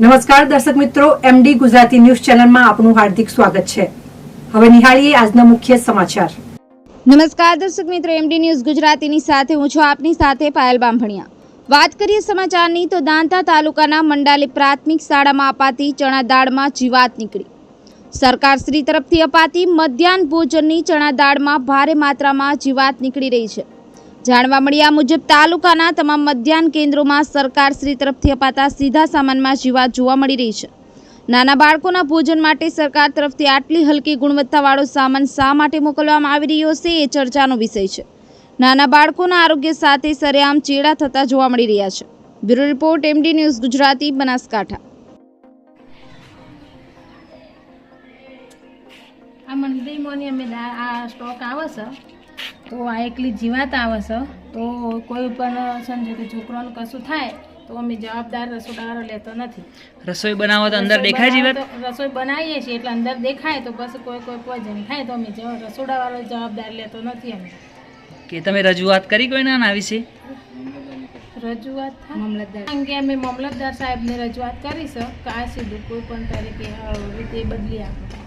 નમસ્કાર, દર્શક મિત્રો. એમડી ગુજરાતી ન્યૂઝ ચેનલમાં આપનું હાર્દિક સ્વાગત છે. હવે નિહાળીએ આજના મુખ્ય સમાચાર. નમસ્કાર, દર્શક મિત્રો. એમડી ન્યૂઝ ગુજરાતીની સાથે હું છું આપની સાથે પાયલ બાંભણિયા વાત કરીએ સમાચારની તો દાંતા તાલુકાના મંડાલી પ્રાથમિક શાળામાં અપાતી ચણા દાળમાં જીવાત નીકળી. સરકાર શ્રી તરફથી અપાતી મધ્યાહન ભોજનની ચણા દાળમાં ભારે માત્રામાં જીવાત નીકળી રહી છે. જાણવા મળ્યા મુજબ તાલુકાના તમામ મધ્યાહન કેન્દ્રોમાં સરકાર શ્રી તરફથી અપાતા સીધા સામાનમાં જીવાત જોવા મળી રહી છે. નાના બાળકોના ભોજન માટે સરકાર તરફથી આટલી હલકી ગુણવત્તાવાળો સામાન શા માટે મોકલવામાં આવી રહ્યો છે એ ચર્ચાનો વિષય છે. નાના બાળકોના આરોગ્ય સાથે સરેઆમ ચેડા થતા જોવા મળી રહ્યા છે. Bureau report MD news Gujarati, Banaskantha. આ મંડળીમાંની અમે આ સ્ટોક આવે છે. તો આ એકલી જીવાત આવે છે. તો કોઈ પણ સમજો કે છોકરાનું કશું થાય તો અમે જવાબદાર રસોડાવાળો લેતો નથી. રસોઈ બનાવો તો અંદર દેખાય જીવાત? તો- રસોઈ બનાવીએ છીએ એટલે અંદર દેખાય તો બસ કોઈ કોઈ પોઈઝન થાય તો અમે જવા- રસોડાવાળો જવાબદાર લેતો નથી અમે કે તમે રજૂઆત કરી કોઈને આના વિશે? રજૂઆત થાય? અંગે અમે મામલતદાર સાહેબને રજૂઆત કરી છે કે આ સીધું કોઈ પણ તરીકે રીતે બદલી આપો.